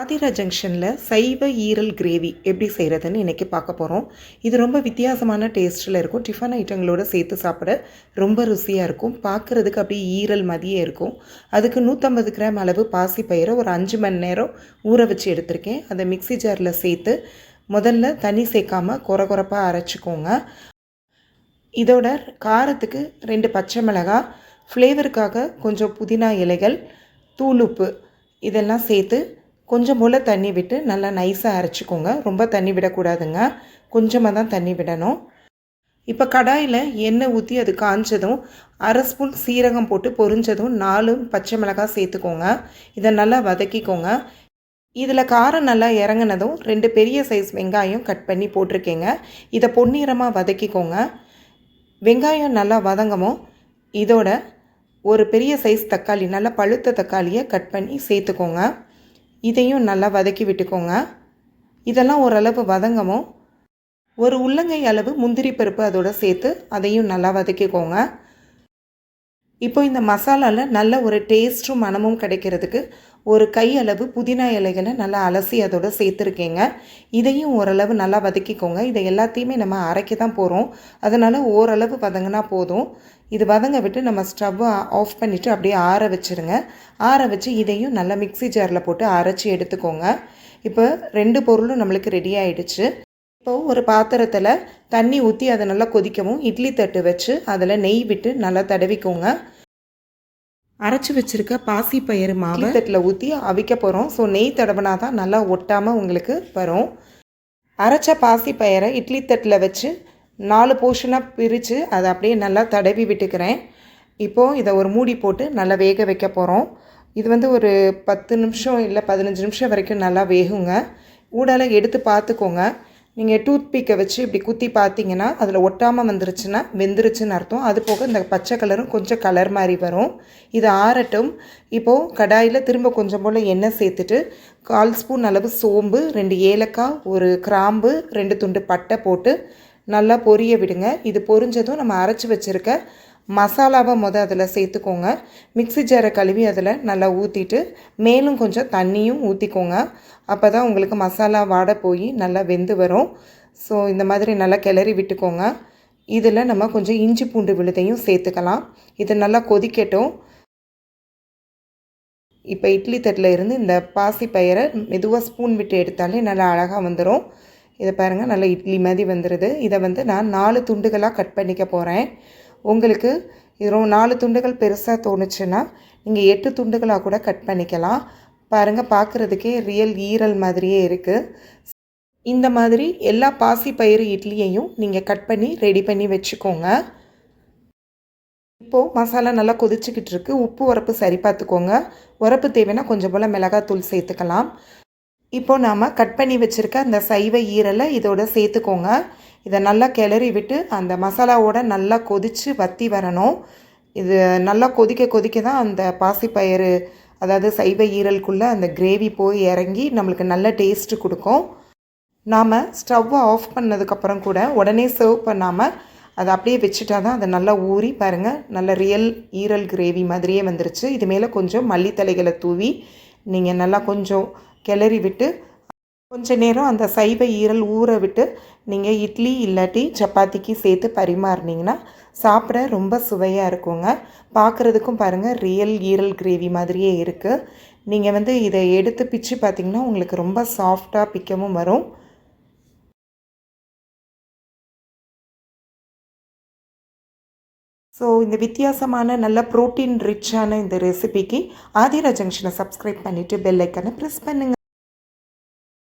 ஆதிரா ஜங்ஷனில் சைவ ஈரல் கிரேவி எப்படி செய்கிறதுன்னு இன்றைக்கி பார்க்க போகிறோம் இது ரொம்ப வித்தியாசமான டேஸ்ட்டில் இருக்கும். டிஃபன் ஐட்டங்களோட சேர்த்து சாப்பிட ரொம்ப ருசியாக இருக்கும். பார்க்குறதுக்கு அப்படியே ஈரல் மதியே இருக்கும். அதுக்கு நூற்றம்பது கிராம் அளவு பாசிப்பயிரை ஒரு அஞ்சு மணி நேரம் ஊற வச்சு எடுத்திருக்கேன். அதை மிக்ஸி ஜாரில் சேர்த்து முதல்ல தண்ணி சேர்க்காம குறை குறைப்பாக அரைச்சிக்கோங்க. இதோட காரத்துக்கு ரெண்டு பச்சை மிளகாய் ஃப்ளேவருக்காக கொஞ்சம் புதினா இலைகள் தூளுப்பு இதெல்லாம் சேர்த்து கொஞ்சம் போல் தண்ணி விட்டு நல்லா நைஸாக அரைச்சிக்கோங்க. ரொம்ப தண்ணி விடக்கூடாதுங்க. கொஞ்சமாக தான் தண்ணி விடணும். இப்போ கடாயில் எண்ணெய் ஊற்றி அது காஞ்சதும் அரை ஸ்பூன் சீரகம் போட்டு பொரிஞ்சதும் நாலு பச்சை மிளகாய் சேர்த்துக்கோங்க. இதை நல்லா வதக்கிக்கோங்க. இதில் காரம் நல்லா இறங்கினதும் ரெண்டு பெரிய சைஸ் வெங்காயம் கட் பண்ணி போட்டிருக்கேங்க. இதை பொன்னிறமாக வதக்கிக்கோங்க. வெங்காயம் நல்லா வதங்கமோ இதோட ஒரு பெரிய சைஸ் தக்காளி நல்லா பழுத்த தக்காளியை கட் பண்ணி சேர்த்துக்கோங்க. இதையும் நல்லா வதக்கி விட்டுக்கோங்க. இதெல்லாம் ஓரளவு வதங்கவும் ஒரு உள்ளங்கை அளவு முந்திரி பருப்பு அதோட சேர்த்து அதையும் நல்லா வதக்கிக்கோங்க. இப்போ இந்த மசாலாவில் நல்ல ஒரு டேஸ்ட்டும் மனமும் கிடைக்கிறதுக்கு ஒரு கையளவு புதினா இலைகளை நல்லா அலசி அதோடு சேர்த்துருக்கேங்க. இதையும் ஓரளவு நல்லா வதக்கிக்கோங்க. இதை எல்லாத்தையுமே நம்ம அரைக்க தான் போகிறோம் அதனால் ஓரளவு வதங்கினா போதும். இது வதங்க விட்டு நம்ம ஸ்டவ்வை ஆஃப் பண்ணிவிட்டு அப்படியே ஆற வச்சுருங்க. ஆற வச்சு இதையும் நல்லா மிக்ஸி ஜாரில் போட்டு அரைச்சி எடுத்துக்கோங்க. இப்போ ரெண்டு பொருளும் நம்மளுக்கு ரெடி ஆகிடுச்சு இப்போது ஒரு பாத்திரத்தில் தண்ணி ஊற்றி அதை நல்லா கொதிக்கவும் இட்லி தட்டு வச்சு அதில் நெய் விட்டு நல்லா தடவிக்கோங்க. அரைச்சி வச்சுருக்க பாசிப்பயிறு மாவு தட்டில் ஊற்றி அவிக்க போகிறோம் ஸோ நெய் தடவினா தான் நல்லா ஒட்டாமல் உங்களுக்கு வரும். அரைச்ச பாசிப்பயிரை இட்லி தட்டில் வச்சு நாலு போர்ஷனாக பிரித்து அதை அப்படியே நல்லா தடவி விட்டுக்கிறேன். இப்போது இதை ஒரு மூடி போட்டு நல்லா வேக வைக்க போகிறோம் இது வந்து ஒரு பத்து நிமிஷம் இல்லை பதினஞ்சு நிமிஷம் வரைக்கும் நல்லா வேகுங்க. ஊடால எடுத்து பார்த்துக்கோங்க. நீங்கள் டூத் பீக்கை வச்சு இப்படி குத்தி பார்த்தீங்கன்னா அதில் ஒட்டாமல் வந்துருச்சுன்னா வெந்துருச்சுன்னு அர்த்தம். அது போக இந்த பச்சை கலரும் கொஞ்சம் கலர் மாதிரி வரும். இது ஆறட்டும். இப்போது கடாயில் திரும்ப கொஞ்சம் போல் எண்ணெய் சேர்த்துட்டு கால் ஸ்பூன் அளவு சோம்பு ரெண்டு ஏலக்காய் ஒரு கிராம்பு ரெண்டு துண்டு பட்டை போட்டு நல்லா பொரிய விடுங்க. இது பொரிஞ்சதும் நம்ம அரைச்சி வச்சுருக்க மசாலாவை மொதல் அதில் சேர்த்துக்கோங்க. மிக்ஸி ஜாரை கழுவி அதில் நல்லா ஊற்றிட்டு மேலும் கொஞ்சம் தண்ணியும் ஊற்றிக்கோங்க அப்போ தான் உங்களுக்கு மசாலா வாட போய் நல்லா வெந்து வரும். ஸோ இந்த மாதிரி நல்லா கிளறி விட்டுக்கோங்க. இதில் நம்ம கொஞ்சம் இஞ்சி பூண்டு விழுதையும் சேர்த்துக்கலாம். இது நல்லா கொதிக்கட்டும். இப்போ இட்லி தட்டில் இருந்து இந்த பாசி பயிரை மெதுவாக ஸ்பூன் விட்டு எடுத்தாலே நல்லா அழகாக வந்துடும் இதை பாருங்கள் நல்லா இட்லி மாதிரி வந்துடுது இதை வந்து நான் நாலு துண்டுகளாக கட் பண்ணிக்க போகிறேன். உங்களுக்கு இது நாலு துண்டுகள் பெருசாக தோணுச்சுன்னா நீங்கள் எட்டு துண்டுகளாக கூட கட் பண்ணிக்கலாம். பாருங்கள் பார்க்குறதுக்கே ரியல் ஈரல் மாதிரியே இருக்குது இந்த மாதிரி எல்லா பாசி பயிறு இட்லியையும் நீங்கள் கட் பண்ணி ரெடி பண்ணி வச்சுக்கோங்க. இப்போது மசாலா நல்லா கொதிச்சுக்கிட்டு இருக்குது உப்பு உரப்பு சரி பார்த்துக்கோங்க. உரப்பு தேவைன்னா கொஞ்சம் போல் மிளகாத்தூள் சேர்த்துக்கலாம். இப்போது நாம் கட் பண்ணி வச்சுருக்க அந்த சைவ ஈரலை இதோட சேர்த்துக்கோங்க. இதை நல்லா கிளறி விட்டு அந்த மசாலாவோட நல்லா கொதித்து வற்றி வரணும். இது நல்லா கொதிக்க கொதிக்க தான் அந்த பாசிப்பயிறு அதாவது சைவ ஈரலுக்குள்ளே அந்த கிரேவி போய் இறங்கி நம்மளுக்கு நல்ல டேஸ்ட்டு கொடுக்கும். நாம் ஸ்டவ்வை ஆஃப் பண்ணதுக்கப்புறம் கூட உடனே சர்வ் பண்ணாமல் அதை அப்படியே வச்சுட்டா தான் அதை நல்லா ஊறி பாருங்கள் நல்ல ரியல் ஈரல் கிரேவி மாதிரியே வந்துருச்சு. இது மேலே கொஞ்சம் மல்லித்தலைகளை தூவி நீங்கள் நல்லா கொஞ்சம் கிளறி விட்டு கொஞ்ச நேரம் அந்த சைவ ஈரல் ஊற விட்டு நீங்கள் இட்லி இல்லாட்டி சப்பாத்திக்கு சேர்த்து பரிமாறினீங்கன்னா சாப்பிட ரொம்ப சுவையாக இருக்குங்க. பார்க்குறதுக்கும் பாருங்கள் ரியல் ஈரல் கிரேவி மாதிரியே இருக்குது நீங்கள் வந்து இதை எடுத்து பிச்சு பார்த்திங்கன்னா உங்களுக்கு ரொம்ப சாஃப்டாக பிக்கவும் வரும். ஸோ இந்த வித்தியாசமான நல்ல ப்ரோட்டீன் ரிச்சான இந்த ரெசிபிக்கு ஆதிரா ஜங்ஷனை சப்ஸ்கிரைப் பண்ணிவிட்டு பெல் ஐக்கனை ப்ரெஸ் பண்ணுங்கள்